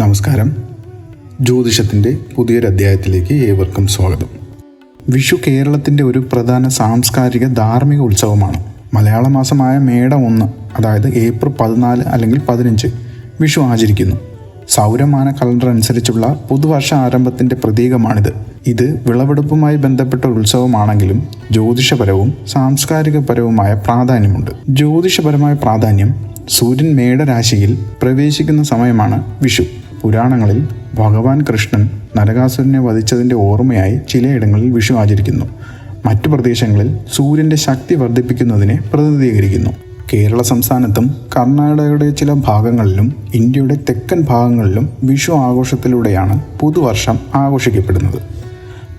നമസ്കാരം. ജ്യോതിഷത്തിന്റെ പുതിയൊരു അധ്യായത്തിലേക്ക് ഏവർക്കും സ്വാഗതം. വിഷു കേരളത്തിന്റെ ഒരു പ്രധാന സാംസ്കാരിക ധാർമ്മിക ഉത്സവമാണ്. മലയാള മാസമായ മേടം ഒന്ന് അതായത് ഏപ്രിൽ പതിനാല് അല്ലെങ്കിൽ പതിനഞ്ച് വിഷു ആചരിക്കുന്നു. സൗരമാന കലണ്ടർ അനുസരിച്ചുള്ള പുതുവർഷ ആരംഭത്തിന്റെ പ്രതീകമാണിത്. ഇത് വിളവെടുപ്പുമായി ബന്ധപ്പെട്ട ഉത്സവമാണെങ്കിലും ജ്യോതിഷപരവും സാംസ്കാരികപരവുമായ പ്രാധാന്യമുണ്ട്. ജ്യോതിഷപരമായ പ്രാധാന്യം സൂര്യൻ മേടരാശിയിൽ പ്രവേശിക്കുന്ന സമയമാണ് വിഷു. പുരാണങ്ങളിൽ ഭഗവാൻ കൃഷ്ണൻ നരകാസുരനെ വധിച്ചതിന്റെ ഓർമ്മയായി ചിലയിടങ്ങളിൽ വിഷു ആചരിക്കുന്നു മറ്റു പ്രദേശങ്ങളിൽ സൂര്യന്റെ ശക്തി വർദ്ധിപ്പിക്കുന്നതിനെ പ്രതിനിധീകരിക്കുന്നു. കേരള സംസ്ഥാനത്തും കർണാടകയുടെ ചില ഭാഗങ്ങളിലും ഇന്ത്യയുടെ തെക്കൻ ഭാഗങ്ങളിലും വിഷു ആഘോഷത്തിലൂടെയാണ് പുതുവർഷം ആഘോഷിക്കപ്പെടുന്നത്.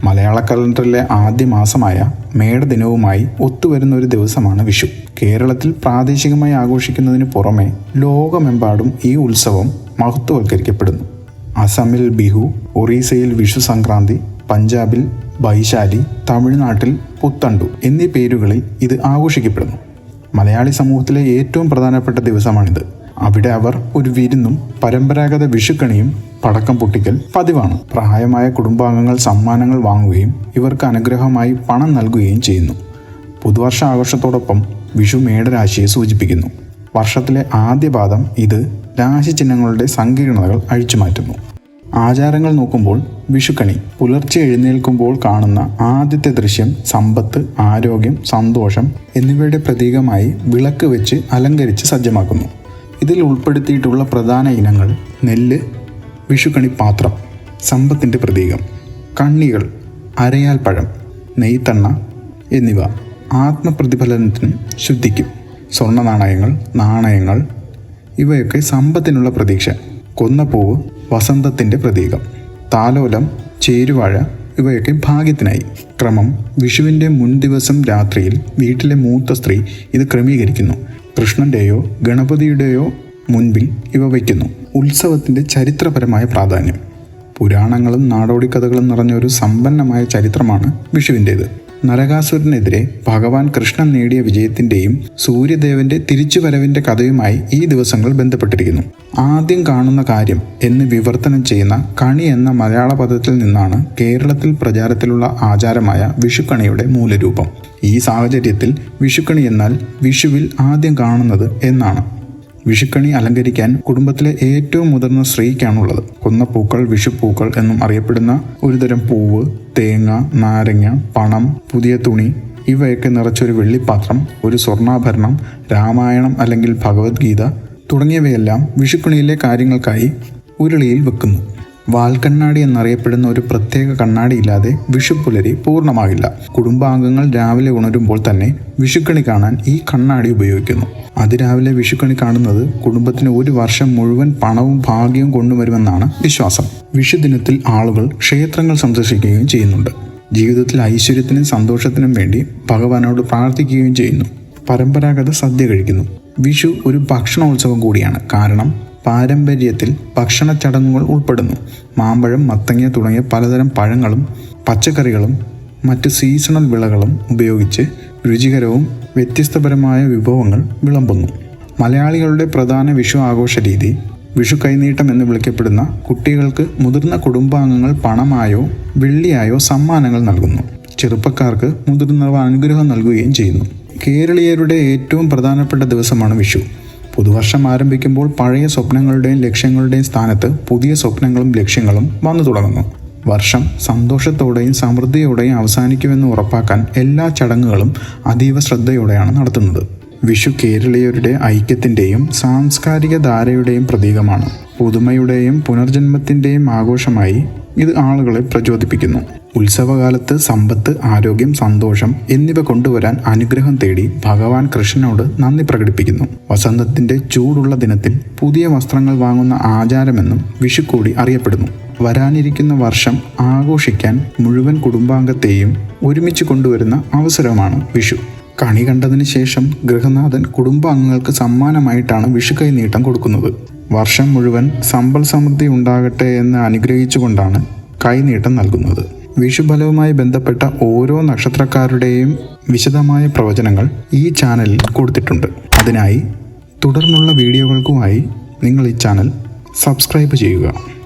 മലയാള കലണ്ടറിലെ ആദ്യ മാസമായ മേടദിനവുമായി ഒത്തുവരുന്ന ഒരു ദിവസമാണ് വിഷു. കേരളത്തിൽ പ്രാദേശികമായി ആഘോഷിക്കുന്നതിന് പുറമെ ലോകമെമ്പാടും ഈ ഉത്സവം മഹത്വവൽക്കരിക്കപ്പെടുന്നു അസമിൽ ബിഹു ഒറീസയിൽ വിഷു സംക്രാന്തി പഞ്ചാബിൽ ബൈശാലി തമിഴ്നാട്ടിൽ പുത്തണ്ടു എന്നീ പേരുകളിൽ ഇത് ആഘോഷിക്കപ്പെടുന്നു. മലയാളി സമൂഹത്തിലെ ഏറ്റവും പ്രധാനപ്പെട്ട ദിവസമാണിത്. അവിടെ അവർ ഒരു വിരുന്നും പരമ്പരാഗത വിഷുക്കണിയും പടക്കം പൊട്ടിക്കൽ പതിവാണ്. പ്രായമായ കുടുംബാംഗങ്ങൾ സമ്മാനങ്ങൾ വാങ്ങുകയും ഇവർക്ക് അനുഗ്രഹമായി പണം നൽകുകയും ചെയ്യുന്നു. പുതുവർഷ ആഘോഷത്തോടൊപ്പം വിഷു മേടരാശിയെ സൂചിപ്പിക്കുന്നു. വർഷത്തിലെ ആദ്യ പാദം ഇത് രാശിചിഹ്നങ്ങളുടെ സങ്കീർണതകൾ അഴിച്ചുമാറ്റുന്നു. ആചാരങ്ങൾ നോക്കുമ്പോൾ വിഷുക്കണി പുലർച്ചെ എഴുന്നേൽക്കുമ്പോൾ കാണുന്ന ആദ്യത്തെ ദൃശ്യം സമ്പത്ത് ആരോഗ്യം സന്തോഷം എന്നിവയുടെ പ്രതീകമായി വിളക്ക് വെച്ച് അലങ്കരിച്ച് സജ്ജമാക്കുന്നു. ഇതിൽ ഉൾപ്പെടുത്തിയിട്ടുള്ള പ്രധാന ഇനങ്ങൾ നെല്ല് വിഷുക്കണി പാത്രം സമ്പത്തിന്റെ പ്രതീകം കണ്ണികൾ അരയാൽ പഴം നെയ്ത്തണ്ണ എന്നിവ. ആത്മപ്രതിഫലനത്തിനും ശുദ്ധിക്കും. സ്വർണ നാണയങ്ങൾ നാണയങ്ങൾ ഇവയൊക്കെ സമ്പത്തിനുള്ള പ്രതീക്ഷ. കൊന്നപ്പൂവ് വസന്തത്തിന്റെ പ്രതീകം. താലോലം ചേരുവാഴ ഇവയൊക്കെ ഭാഗ്യത്തിനായി. ക്രമം വിഷുവിന്റെ മുൻ ദിവസം രാത്രിയിൽ വീട്ടിലെ മൂത്ത സ്ത്രീ ഇത് ക്രമീകരിക്കുന്നു. കൃഷ്ണന്റെയോ ഗണപതിയുടെയോ മുൻപിൽ ഇവ വയ്ക്കുന്നു. ഉത്സവത്തിന്റെ ചരിത്രപരമായ പ്രാധാന്യം. പുരാണങ്ങളും നാടോടിക്കഥകളും നിറഞ്ഞ ഒരു സമ്പന്നമായ ചരിത്രമാണ് വിഷുവിന്റേത് നരകാസുരനെതിരെ ഭഗവാൻ കൃഷ്ണൻ നേടിയ വിജയത്തിന്റെയും സൂര്യദേവന്റെ തിരിച്ചുവരവിന്റെ കഥയുമായി ഈ ദിവസങ്ങൾ ബന്ധപ്പെട്ടിരിക്കുന്നു. ആദ്യം കാണുന്ന കാര്യം എന്ന് വിവർത്തനം ചെയ്യുന്ന കണി എന്ന മലയാള പദത്തിൽ നിന്നാണ് കേരളത്തിൽ പ്രചാരത്തിലുള്ള ആചാരമായ വിഷുക്കണിയുടെ മൂലരൂപം. ഈ സാഹചര്യത്തിൽ വിഷുക്കണി എന്നാൽ വിഷുവിൽ ആദ്യം കാണുന്നത് എന്നാണ്. വിഷുക്കണി അലങ്കരിക്കാൻ കുടുംബത്തിലെ ഏറ്റവും മുതിർന്ന സ്ത്രീക്കാണുള്ളത്. കൊന്നപ്പൂക്കൾ വിഷുപ്പൂക്കൾ എന്നും അറിയപ്പെടുന്ന ഒരുതരം പൂവ് തേങ്ങ നാരങ്ങ പണം പുതിയ തുണി ഇവയൊക്കെ നിറച്ചൊരു വെള്ളിപ്പാത്രം ഒരു സ്വർണാഭരണം രാമായണം അല്ലെങ്കിൽ ഭഗവത്ഗീത തുടങ്ങിയവയെല്ലാം വിഷുക്കണിയിലെ കാര്യങ്ങൾക്കായി ഉരുളിയിൽ വെക്കുന്നു. വാൽക്കണ്ണാടി എന്നറിയപ്പെടുന്ന ഒരു പ്രത്യേക കണ്ണാടി കണ്ണാടിയില്ലാതെ വിഷുപ്പുലരി പൂർണമാകില്ല. കുടുംബാംഗങ്ങൾ രാവിലെ ഉണരുമ്പോൾ തന്നെ വിഷുക്കണി കാണാൻ ഈ കണ്ണാടി ഉപയോഗിക്കുന്നു. അതിരാവിലെ വിഷുക്കണി കാണുന്നത് കുടുംബത്തിന് ഒരു വർഷം മുഴുവൻ പണവും ഭാഗ്യവും കൊണ്ടുവരുമെന്നാണ് വിശ്വാസം. വിഷുദിനത്തിൽ ആളുകൾ ക്ഷേത്രങ്ങൾ സന്ദർശിക്കുകയും ചെയ്യുന്നുണ്ട്. ജീവിതത്തിൽ ഐശ്വര്യത്തിനും സന്തോഷത്തിനും വേണ്ടി ഭഗവാനോട് പ്രാർത്ഥിക്കുകയും ചെയ്യുന്നു. പരമ്പരാഗത സദ്യ കഴിക്കുന്നു. വിഷു ഒരു ഭക്ഷണോത്സവം കൂടിയാണ്. കാരണം പാരമ്പര്യത്തിൽ ഭക്ഷണ ചടങ്ങുകൾ ഉൾപ്പെടുന്നു. മാമ്പഴം മത്തങ്ങ തുടങ്ങിയ പലതരം പഴങ്ങളും പച്ചക്കറികളും മറ്റ് സീസണൽ വിളകളും ഉപയോഗിച്ച് രുചികരവും വ്യത്യസ്തപരമായ വിഭവങ്ങൾ വിളമ്പുന്നു. മലയാളികളുടെ പ്രധാന വിഷു ആഘോഷ രീതി വിഷു കൈനീട്ടം എന്ന് വിളിക്കപ്പെടുന്ന കുട്ടികൾക്ക് മുതിർന്ന കുടുംബാംഗങ്ങൾ പണമായോ വെള്ളിയായോ സമ്മാനങ്ങൾ നൽകുന്നു. ചെറുപ്പക്കാർക്ക് മുതിർന്നവ അനുഗ്രഹം നൽകുകയും ചെയ്യുന്നു. കേരളീയരുടെ ഏറ്റവും പ്രധാനപ്പെട്ട ദിവസമാണ് വിഷു. പുതുവർഷം ആരംഭിക്കുമ്പോൾ പഴയ സ്വപ്നങ്ങളുടെയും ലക്ഷ്യങ്ങളുടെയും സ്ഥാനത്ത് പുതിയ സ്വപ്നങ്ങളും ലക്ഷ്യങ്ങളും വന്നു തുടങ്ങുന്നു. വർഷം സന്തോഷത്തോടെയും സമൃദ്ധിയോടെയും അവസാനിക്കുമെന്ന് ഉറപ്പാക്കാൻ എല്ലാ ചടങ്ങുകളും അതീവ ശ്രദ്ധയോടെയാണ് നടത്തുന്നത്. വിഷു കേരളീയരുടെ ഐക്യത്തിന്റെയും സാംസ്കാരിക ധാരയുടെയും പ്രതീകമാണ്. പുതുമയുടെയും പുനർജന്മത്തിന്റെയും ആഘോഷമായി ഇത് ആളുകളെ പ്രചോദിപ്പിക്കുന്നു. ഉത്സവകാലത്ത് സമ്പത്ത് ആരോഗ്യം സന്തോഷം എന്നിവ കൊണ്ടുവരാൻ അനുഗ്രഹം തേടി ഭഗവാൻ കൃഷ്ണനോട് നന്ദി പ്രകടിപ്പിക്കുന്നു. വസന്തത്തിന്റെ ചൂടുള്ള ദിനത്തിൽ പുതിയ വസ്ത്രങ്ങൾ വാങ്ങുന്ന ആചാരമെന്നും വിഷുക്കൂടി അറിയപ്പെടുന്നു. വരാനിരിക്കുന്ന വർഷം ആഘോഷിക്കാൻ മുഴുവൻ കുടുംബാംഗത്തെയും ഒരുമിച്ച് കൊണ്ടുവരുന്ന അവസരമാണ് വിഷു. കണി കണ്ടതിന് ശേഷം ഗൃഹനാഥൻ കുടുംബാംഗങ്ങൾക്ക് സമ്മാനമായിട്ടാണ് വിഷുക്കൈ നീട്ടം കൊടുക്കുന്നത്. വർഷം മുഴുവൻ സമ്പൽ സമൃദ്ധി ഉണ്ടാകട്ടെ എന്ന് അനുഗ്രഹിച്ചുകൊണ്ടാണ് കൈനീട്ടം നൽകുന്നത്. വിഷുഫലവുമായി ബന്ധപ്പെട്ട ഓരോ നക്ഷത്രക്കാരുടെയും വിശദമായ പ്രവചനങ്ങൾ ഈ ചാനലിൽ കൊടുത്തിട്ടുണ്ട്. അതിനായി തുടർന്നുള്ള വീഡിയോകൾക്കുമായി നിങ്ങൾ ഈ ചാനൽ സബ്സ്ക്രൈബ് ചെയ്യുക.